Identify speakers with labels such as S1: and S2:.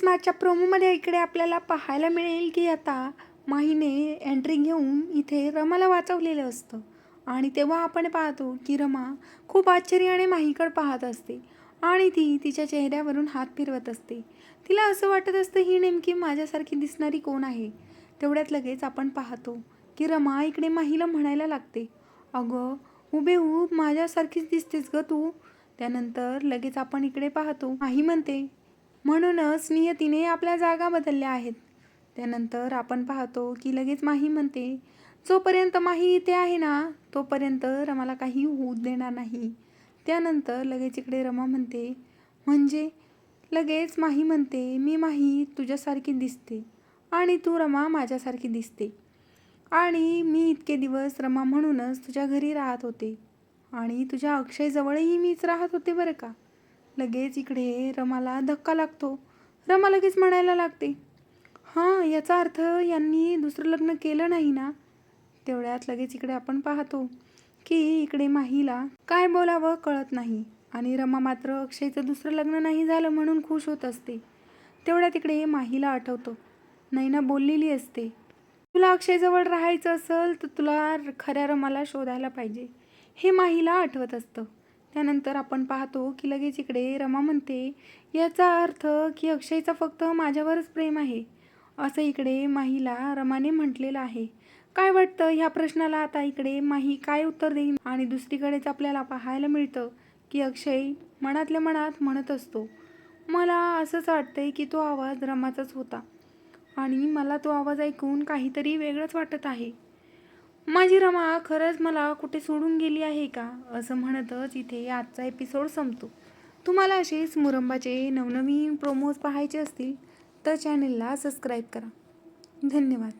S1: नक्कीच माझ्या प्रोमोमध्ये इकडे आपल्याला पाहायला मिळेल की आता माहीने एंट्री घेऊन इथे रमाला वाचवलेलं असतं. आणि तेव्हा आपण पाहतो की रमा खूप आश्चर्याने माहीकड पाहत असते आणि ती तिच्या चेहऱ्यावरून हात फिरवत असते. तिला असं वाटत असतं ही नेमकी माझ्यासारखी दिसणारी कोण आहे? तेवढ्यात लगेच आपण पाहतो की रमा इकडे माहीला म्हणायला लागते अगं हुबेहूब माझ्यासारखीच दिसतेस ग तू. त्यानंतर लगेच आपण इकडे पाहतो माही म्हणते म्हणूनच नियतीने आपल्या जागा बदलल्या आहेत. त्यानंतर आपण पाहतो की लगेच माही म्हणते जोपर्यंत माही इथे आहे ना तोपर्यंत रमाला काही होऊ देणार नाही. त्यानंतर लगेच इकडे रमा म्हणते म्हणजे? लगेच माही म्हणते मी माही तुझ्यासारखी दिसते आणि तू रमा माझ्यासारखी दिसते आणि मी इतके दिवस रमा म्हणूनच तुझ्या घरी राहत होते आणि तुझ्या अक्षयजवळही मीच राहत होते बरं का? लगेच इकडे रमाला धक्का लागतो. रमा लगेच म्हणायला लागते हां याचा अर्थ यांनी दुसरं लग्न केलं नाही ना? तेवढ्यात लगेच इकडे आपण पाहतो की इकडे माहीला काय बोलावं कळत नाही आणि रमा मात्र अक्षयचं दुसरं लग्न नाही झालं म्हणून खुश होत असते. तेवढ्यात इकडे माहीला आठवतं नैना बोललेली असते तुला अक्षयजवळ राहायचं असेल तर तुला खऱ्या रमाला शोधायला पाहिजे. हे माहीला आठवत असतं. त्यानंतर आपण पाहतो की लगेच इकडे रमा म्हणते याचा अर्थ की अक्षयचा फक्त माझ्यावरच प्रेम आहे. असं इकडे माहीला रमाने म्हटलेलं आहे. काय वाटतं ह्या प्रश्नाला आता इकडे माही काय उत्तर देईल आणि दुसरीकडेच आपल्याला पाहायला मिळतं की अक्षय मनातल्या मनात म्हणत असतो मला असंच वाटतंय की तो आवाज रमाचाच होता आणि मला तो आवाज ऐकून काहीतरी वेगळंच वाटत आहे. माझी रमा खरंच मला कुठे सोडून गेली आहे का? असं म्हणतच इथे आजचा एपिसोड संपतो. तुम्हाला असेच मुरंबाचे नवनवीन प्रोमोज पाहायचे असतील तर चॅनलला सबस्क्राईब करा. धन्यवाद.